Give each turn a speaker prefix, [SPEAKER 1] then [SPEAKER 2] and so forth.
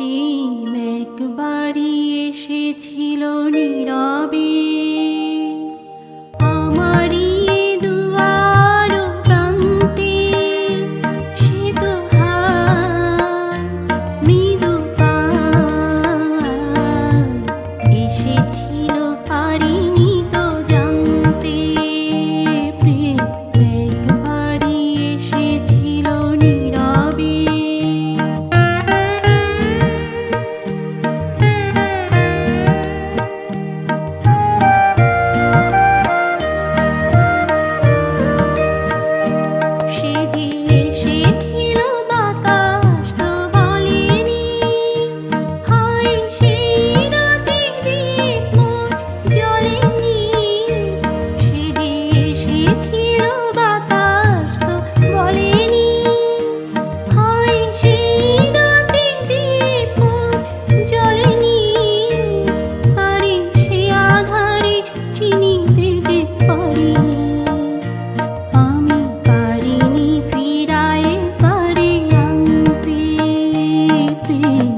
[SPEAKER 1] প্রেম একবারই এসেছিল নীরবে। see